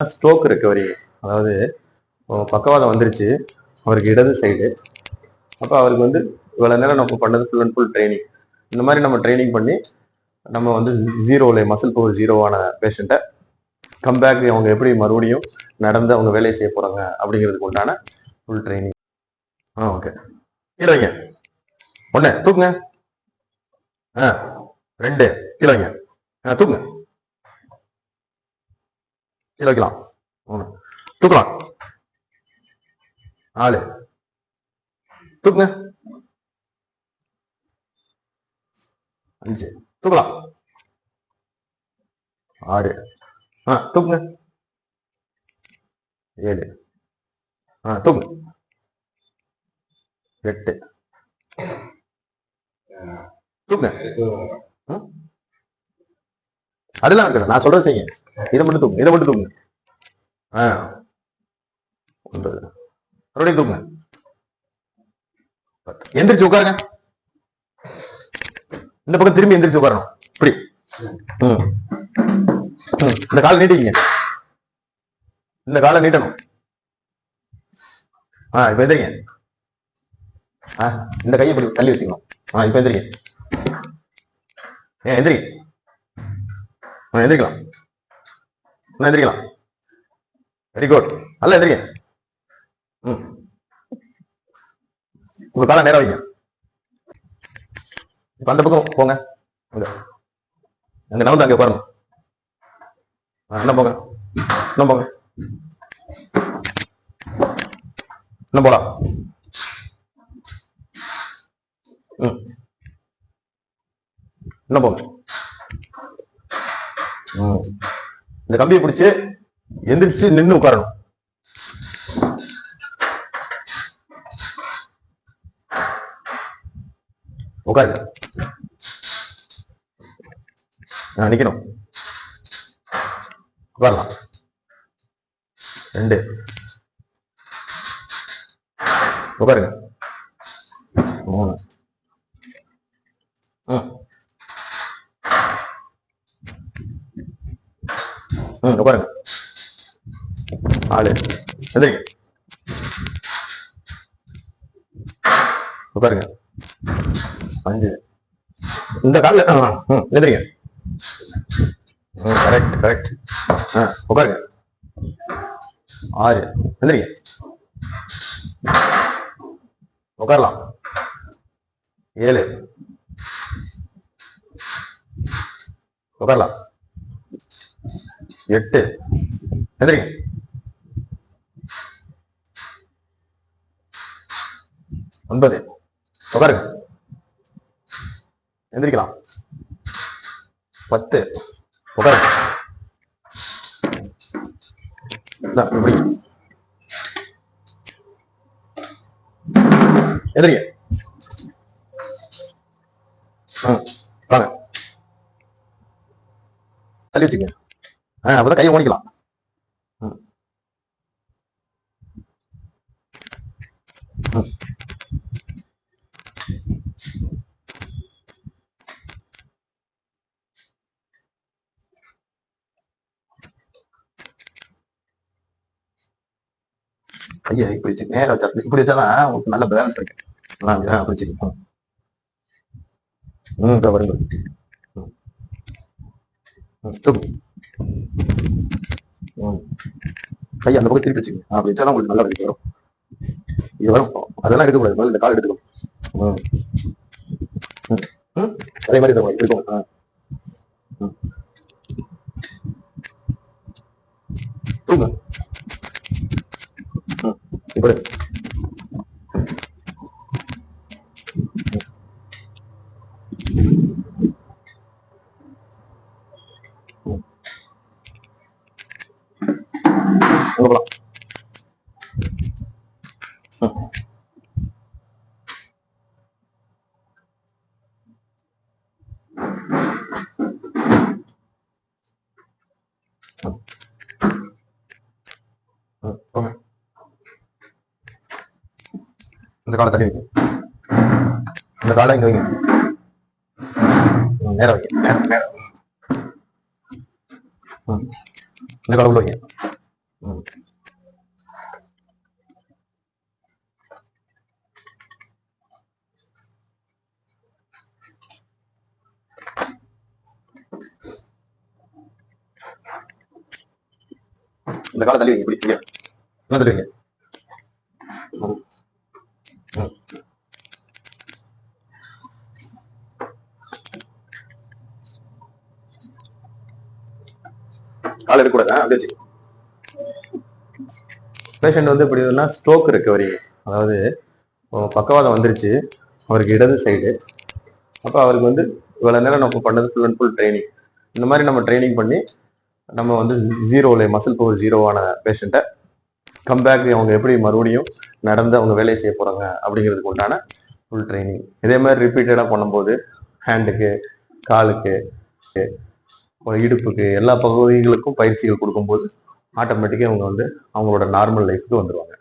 Stroke recovery அதாவது பக்கவாதம் வந்துருச்சு. அவருக்கு இடது சைடு அப்போ அவருக்கு வந்து இவ்வளோ நேரம் நம்ம பண்ணது ஃபுல் அண்ட் ஃபுல் ட்ரைனிங் இந்த மாதிரி நம்ம ட்ரைனிங் பண்ணி நம்ம வந்து ஜீரோவில் மசில் பவர் ஜீரோவான பேஷண்ட்டை கம்பேக் அவங்க எப்படி மறுபடியும் நடந்து அவங்க வேலையை செய்ய போகிறாங்க அப்படிங்கிறதுக்கு உண்டான ஃபுல் ட்ரைனிங் ஆ ஓகே கீழங்க ஒன்று தூக்குங்க. ஆ ரெண்டு கீழங்க ஆ தூக்குங்க. கீழே வைக்கலாம் மூணு தூக்கலாம் நாலு தூக்குங்க அஞ்சு தூக்கலாம் ஆறு ஆ தூக்குங்க ஏழு ஆ தூக்குங்க எட்டு தூக்குங்க ம்? அதெல்லாம் இருக்கணும் நான் சொல்றேன் செய்யுங்க இதை மட்டும் தூங்க இதை மட்டும் தூங்க ஆ. ஒன்பது. மறுபடியும் தூங்க பத்து. எந்திரிச்சு உட்காருங்க. இந்த பக்கம் திரும்பி எந்திரிச்சு உட்காரணும். இப்படி. ம். இந்த காலை நீட்டிங்க இந்த காலை நீட்டணும். ஆ இப்ப எந்திரிங்க. ஆ இந்த கையை இப்படி தள்ளி வச்சுக்கணும். ஆ இப்ப எந்திரிங்க. ஏன் எந்திரிங்க ஆ எந்திரிக்கலாம். எந்திரிக்கலாம். வெரி குட் நல்லா எந்திரிங்க. ம். உங்க காலம் நேரம் வைங்க. இப்ப அந்த பக்கம் போங்க. அங்க அங்க நவுந்து அங்க உட்காரணும் ஆ, இன்னும் போங்க. இன்னும் போங்க. இன்னும் போலாம். ம். இன்னும் போங்க. ம். இந்த கம்பியை பிடிச்சு எந்திரிச்சு நின்னு உட்காரணும். உட்காருங்க. நான் நிக்கணும். உட்காரலாம். ரெண்டு. உட்காருங்க. மூணு ம் ம் உட்காருங்க ஆளு. எந்திரிங்க உட்காருங்க அஞ்சு. இந்த காலில் ம் எந்திரிங்க ம் கரெக்ட் கரெக்ட் ஆ உட்காருங்க ஆறு. எந்திரிங்க உட்காரலாம். ஏழு. உட்காரலாம். எட்டு. எந்திரிங்க. ஒன்பது. உட்காருங்க. எந்திரிக்கலாம். பத்து. உட்காருங்க. இந்தா, இப்படி. எந்திரிங்க. வாங்க. தள்ளி அப்பதான் கையை ஓணிக்கலாம். கையை இப்படி வச்சு நேரா வச்சா இப்படி வச்சாதான் உங்களுக்கு நல்ல பேலன்ஸ் இருக்கு. நல்லா ஆ, ம். ம் இதோ வருங்க. ம். கை அந்த பக்கம் திருப்பி வச்சுங்க அப்படி வச்சாதான் உங்களுக்கு நல்லா வலிக்கு வரும் இது வரும். அதெல்லாம் எடுக்கக்கூடாது முதல்ல இந்த கால் எடுத்துக்கணும். அதே மாதிரி இருக்கும் இருக்கும் இப்படி அங்க போலாம் ம். ம், போங்க. இந்த காலை தள்ளி வைங்க இந்த காலை இங்க வைங்க ம், நேரா வைங்க நேரம் நேரம் ம். ம். இந்த காலை உள்ள வைங்க ம். இந்த காலை தள்ளி வைங்க இப்படி இங்க. என்ன தள்ளுவீங்க கால் அப்படியே பேஷண்ட் வந்து எப்படி இருக்குன்னா ஸ்ட்ரோக் ரெக்கவரி அதாவது பக்கவாதம் வந்துருச்சு. அவருக்கு இடது சைடு அப்போ அவருக்கு வந்து இவ்வளோ நேரம் நம்ம பண்ணது ஃபுல் அண்ட் ஃபுல் ட்ரைனிங் இந்த மாதிரி நம்ம ட்ரைனிங் பண்ணி நம்ம வந்து ஜீரோவில் மசில் பவர் ஜீரோவான பேஷண்ட்டை கம்பேக் அவங்க எப்படி மறுபடியும் நடந்து அவங்க வேலையை செய்ய போகிறாங்க அப்படிங்கிறதுக்கு உண்டான ஃபுல் ட்ரைனிங் இதே மாதிரி ரிப்பீட்டடாக பண்ணும்போது ஹேண்டுக்கு காலுக்கு இடுப்புக்கு எல்லா பகுதிகளுக்கும் பயிற்சிகள் கொடுக்கும்போது ஆட்டோமேட்டிக்காக அவங்க வந்து அவங்களோட நார்மல் லைஃப்க்கு வந்துடுவாங்க